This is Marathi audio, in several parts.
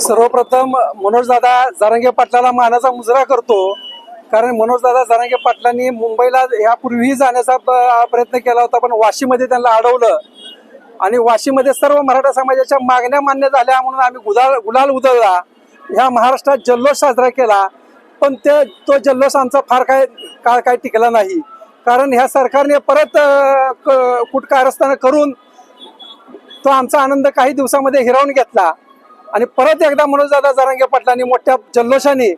सर्वप्रथम मनोज दादा जारंगे पाटलाला मानाचा मुजरा करतो. कारण मनोज दादा जारंगे पाटलांनी मुंबईला यापूर्वीही जाण्याचा प्रयत्न केला होता पण वाशीमध्ये त्यांना अडवलं. आणि वाशीमध्ये सर्व मराठा समाजाच्या मागण्या मान्य झाल्या म्हणून आम्ही गुलाल गुलाल उधळला. ह्या महाराष्ट्रात जल्लोष साजरा केला पण ते तो जल्लोष आमचा फार काय काळ काय टिकला नाही. कारण ह्या सरकारने परत कुठ क- कारस्थानं करून तो आमचा आनंद काही दिवसामध्ये हिरावून घेतला. आणि परत एकदा मनोजदादा जरांगे पाटलांनी मोठ्या जल्लोषाने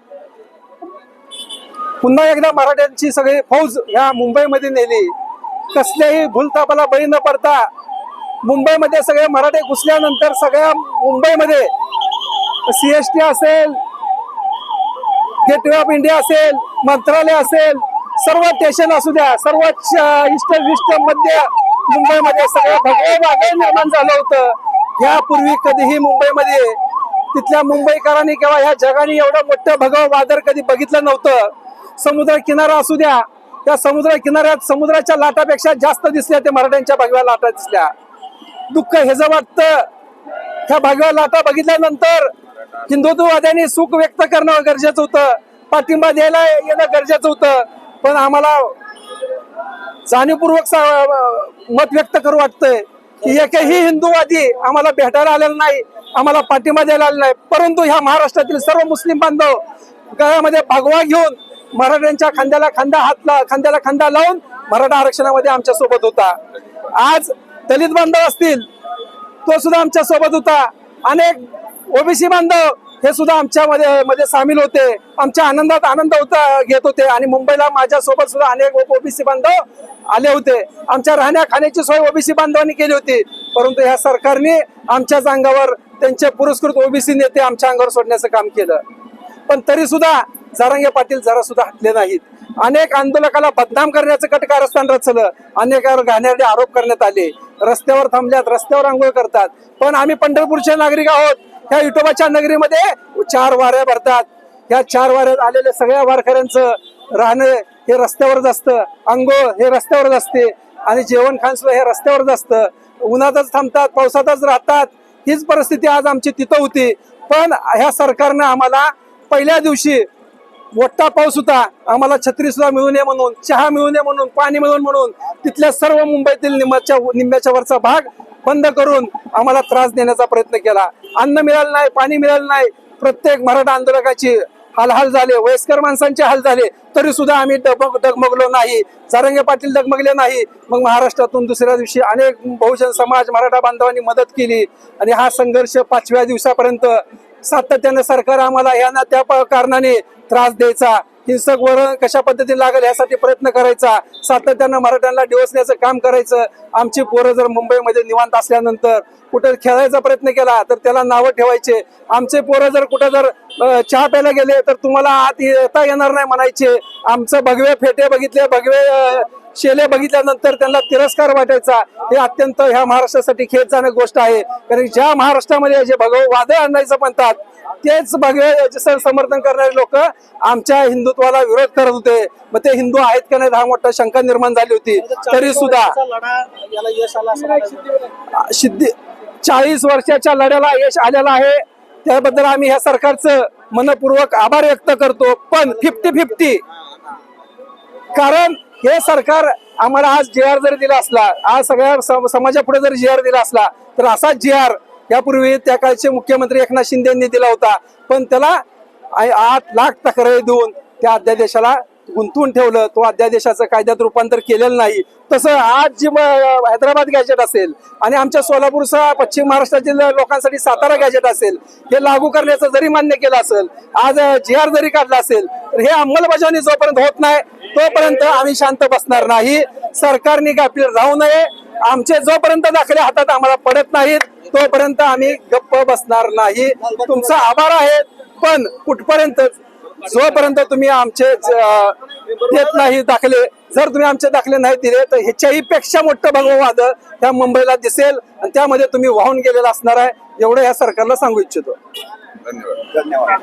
पुन्हा एकदा मराठ्यांची सगळी फौज ह्या मुंबईमध्ये नेली. कसल्याही भूलतापाला बळी न पडता मुंबईमध्ये सगळे मराठे घुसल्यानंतर सगळ्या मुंबईमध्ये सीएसटी असेल गेटवे ऑफ इंडिया असेल मंत्रालय असेल सर्व स्टेशन असू द्या सर्व इष्ट मध्य मुंबईमध्ये सगळं भगवं वादळ निर्माण झालं होतं. यापूर्वी कधीही मुंबईमध्ये तिथल्या मुंबईकरांनी किंवा ह्या जगाने एवढं मोठं भगव वादळ कधी बघितलं नव्हतं. समुद्र किनारा असू द्या त्या समुद्र किनाऱ्यात समुद्राच्या लाटापेक्षा जास्त दिसल्या ते मराठ्यांच्या भगव्या लाटा दिसल्या. दुःख हे वाटत वाटतं ह्या भगव्या लाटा बघितल्यानंतर हिंदुत्ववाद्यांनी सुख व्यक्त करणं गरजेचं होतं. पाठिंबा द्यायला येणं गरजेचं होतं. पण आम्हाला जाणीवपूर्वक मत व्यक्त करू वाटतंय की एकही हिंदूवादी आम्हाला भेटायला आलेला नाही आम्हाला पाठिंबा द्यायला आलेला नाही. परंतु ह्या महाराष्ट्रातील सर्व मुस्लिम बांधव गळ्यामध्ये भगवा घेऊन मराठ्यांच्या खांद्याला खांदा हातला खांद्याला खांदा लावून मराठा आरक्षणामध्ये आमच्यासोबत होता. आज दलित बांधव असतील तो सुद्धा आमच्यासोबत होता. अनेक ओबीसी बांधव हे सुद्धा आमच्यामध्ये मध्ये सामील होते. आमच्या आनंदात आनंद होता घेत होते. आणि मुंबईला माझ्या सोबत सुद्धा अनेक ओबीसी बांधव आले होते. आमच्या राहण्या खाण्याची सोय ओबीसी बांधवांनी केली होती. परंतु ह्या सरकारने आमच्याच अंगावर त्यांचे पुरस्कृत ओबीसी नेते आमच्या अंगावर सोडण्याचं काम केलं. पण तरी सुद्धा जरांगे पाटील जरा सुद्धा हटले नाहीत. अनेक आंदोलकाला बदनाम करण्याचं कटकारस्थान रचलं. अनेकावर घाणेरडे आरोप करण्यात आले. रस्त्यावर थांबल्यात रस्त्यावर आंघोळ करतात. पण आम्ही पंढरपूरचे नागरिक आहोत. ह्या विठोबाच्या नगरीमध्ये चार वाऱ्या भरतात. ह्या चार वाऱ्यात आलेल्या सगळ्या वारकऱ्यांचं राहणं हे रस्त्यावरच असतं. आंघोळ हे रस्त्यावरच असते. आणि जेवण खान सुद्धा हे रस्त्यावरच असतं. उन्हातच थांबतात पावसातच राहतात. हीच परिस्थिती आज आमची तिथं होती. पण ह्या सरकारनं आम्हाला पहिल्या दिवशी मोठा पाऊस होता. आम्हाला छत्री सुद्धा मिळू नये म्हणून चहा मिळू नये म्हणून पाणी मिळून म्हणून तिथल्या सर्व मुंबईतील निंबाच्या निंब्याच्या वरचा भाग बंद करून आम्हाला त्रास देण्याचा प्रयत्न केला. अन्न मिळालं नाही पाणी मिळालं नाही. प्रत्येक मराठा आंदोलकाची हालहाल झाले वयस्कर माणसांचे हाल झाले. तरी सुद्धा आम्ही डगमग डगमगलो नाही. सारंगे पाटील डगमगले नाही. मग महाराष्ट्रातून दुसऱ्या दिवशी अनेक बहुजन समाज मराठा बांधवांनी मदत केली. आणि हा संघर्ष पाचव्या दिवसापर्यंत सातत्यानं सरकार आम्हाला या ना त्या कारणाने त्रास द्यायचा. हिंसक वरण कशा पद्धतीने लागेल यासाठी प्रयत्न करायचा. सातत्यानं मराठ्यांना डिवसण्याचं काम करायचं. आमची पोरं जर मुंबईमध्ये निवांत असल्यानंतर कुठं खेळायचा प्रयत्न केला तर त्याला नावं ठेवायचे. आमचे पोरं जर कुठं जर चहा प्यायला गेले तर तुम्हाला आत येता येणार नाही म्हणायचे. आमचं भगवे फेटे बघितले भगवे अं, शेले बघितल्यानंतर त्यांना तिरस्कार वाटायचा. हे अत्यंत ह्या महाराष्ट्रासाठी खेळजाणक गोष्ट आहे. कारण ज्या महाराष्ट्रामध्ये जे भगव वादळ आणायचं म्हणतात तेच भगवे समर्थन करणारे लोक आमच्या हिंदुत्वाला विरोध करत होते. मग ते हिंदू आहेत का नाही हा मोठा शंका निर्माण झाली होती. तरी सुद्धा सिद्धी चाळीस वर्षाच्या लढ्याला यश आलेलं आहे. त्याबद्दल आम्ही ह्या सरकारचं मनपूर्वक आभार व्यक्त करतो. पण फिफ्टी फिफ्टी कारण हे सरकार आम्हाला आज जे आर जरी दिला असला आज सगळ्या समाजापुढे जरी जे आर दिला असला तर असा जी आर यापूर्वी त्या काळचे मुख्यमंत्री एकनाथ शिंदे यांनी दिला होता. पण त्याला आठ लाख तक्रारी देऊन त्या अध्यादेशाला गुंतवून ठेवलं. तो अध्यादेशाचं कायद्यात रूपांतर केलेलं नाही. तसं आज जी हैदराबाद गॅजेट असेल आणि आमच्या सोलापूरसह पश्चिम महाराष्ट्रातील लोकांसाठी सातारा गॅजेट असेल हे लागू करण्याचं जरी मान्य केलं असेल आज जी आर जरी काढला असेल तर हे अंमलबजावणी जोपर्यंत होत नाही तोपर्यंत आम्ही शांत बसणार नाही सरकारने गाफील राहू नये. आमचे जोपर्यंत दाखले हातात आम्हाला पडत नाहीत तोपर्यंत आम्ही गप्प बसणार नाही. तुमचा आभार आहे पण कुठपर्यंत जोपर्यंत तुम्ही आमचे देत नाही दाखले जर तुम्ही आमचे दाखले नाही दिले तर ह्याच्याही पेक्षा मोठं भगवाद त्या मुंबईला दिसेल आणि त्यामध्ये तुम्ही वाहून गेलेला असणार आहे. एवढं या सरकारला सांगू इच्छितो. धन्यवाद. धन्यवाद.